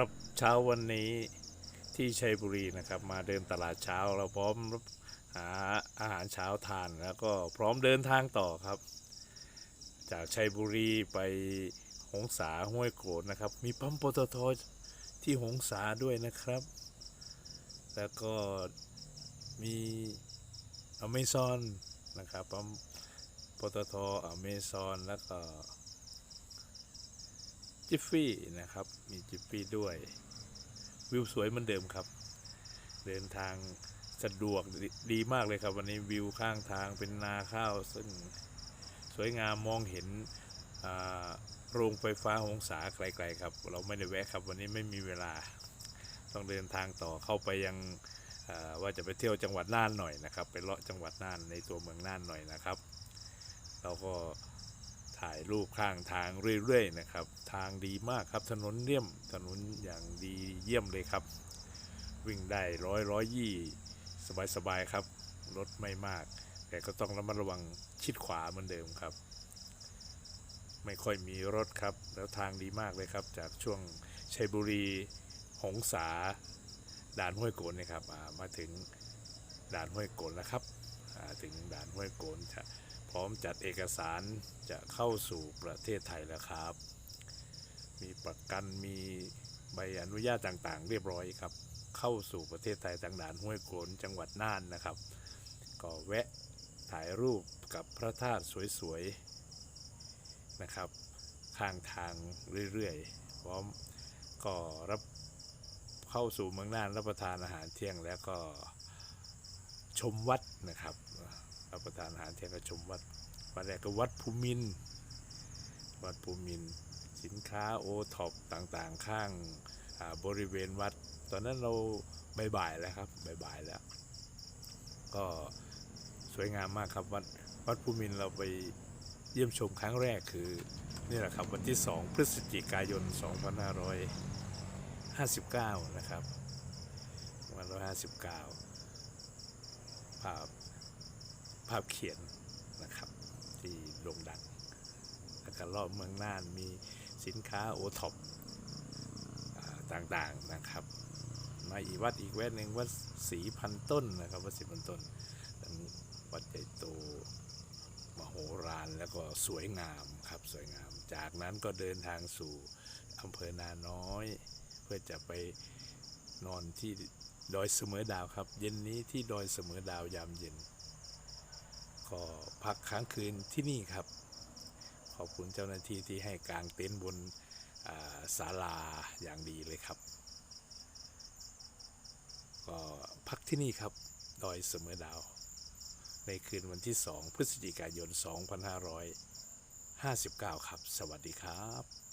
ครับเช้าวันนี้ที่ชัยบุรีนะครับ มาเดินตลาดเช้าเราพร้อมหาอาหารเช้าทานแล้วก็พร้อมเดินทางต่อครับ จากชัยบุรีไปหงสาห้วยโกรธนะครับ มีปั๊มปตทที่หงสาด้วยนะครับ แล้วก็มีอเมซอนนะครับปั๊มปตทอเมซอนแล้วก็ จิฟฟี่นะครับ มีจิฟฟี่ด้วย วิวสวยเหมือนเดิมครับ เดินทางสะดวกดดีมากเลยครับ วันนี้วิวข้างทางเป็นนาข้าว ซึ่งสวยงามมองเห็นโรงไฟฟ้าหงสาไกลๆครับ เราไม่ได้แวะครับ วันนี้ไม่มีเวลา ต้องเดินทางต่อเข้าไปยังว่าจะไปเที่ยวจังหวัดน่านหน่อยนะครับ ไปเลาะจังหวัดน่านในตัวเมืองน่านหน่อยนะครับ เราก็ ถ่ายรูปข้างทางเรื่อยๆนะครับ ทางดีมากครับถนนเลี่ยมถนนอย่างดีเยี่ยมเลยครับ วิ่งได้ร้อยร้อยยี่สบายๆครับรถไม่มาก แต่ก็ต้องระมัดระวังชิดขวาเหมือนเดิมครับ ไม่ค่อยมีรถครับ แล้วทางดีมากเลยครับ จากช่วงชัยบุรีหงสาด่านห้วยโกนนะครับมาถึงด่านห้วยโกนแล้วครับถึงด่านห้วยโกนจะ ร้อมจัดเอกสารจะเข้าสู่ประเทศไทยแล้วครับ มีประกันมีใบอนุญาตต่างๆ เรียบร้อยครับ เข้าสู่ประเทศไทยทางด่านห้วยโขนจังหวัดน่านนะครับ ก็แวะถ่ายรูปกับพระธาตุสวยๆนะครับ ข้างทางเรื่อยๆพร้อมก็รับเข้าสู่เมืองน่านรับประทานอาหารเที่ยงแล้วก็ชมวัดนะครับ รับประทานอาหารเที่ยงก็ชมวัดวัดแรกก็วัดภูมิน วัดภูมิน สินค้าโอท็อปต่างๆ ข้างบริเวณวัด ตอนนั้นเราบ่ายๆแล้วครับบ่ายๆแล้ว ก็สวยงามมากครับวัดวัดภูมินเราไปเยี่ยมชมครั้งแรกคือนี่แหละครับวันที่ 2 พฤศจิกายน 2559 นะครับวัน159 ภาพ ภาพเขียนนะครับ ที่โด่งดังแล้วก็รอบเมืองน่านมีสินค้าโอท็อปต่างๆนะครับมาอีกวัดอีกแวดหนึ่งวัดศรีพันต้นนะครับวัดศรีพันต้นอันนี้วัดใหญ่โตมโหฬารแล้วก็สวยงามครับสวยงาม จากนั้นก็เดินทางสู่อำเภอนาน้อย เพื่อจะไปนอนที่ดอยเสมอดาวครับ เย็นนี้ที่ดอยเสมอดาวยามเย็น ก็พักค้างคืนที่นี่ครับ ขอบคุณเจ้าหน้าที่ที่ให้กางเต็นท์บนศาลาอย่างดีเลยครับ ก็พักที่นี่ครับ ดอยเสมอดาว ในคืนวันที่ 2 พฤศจิกายน 2559 ครับ สวัสดีครับ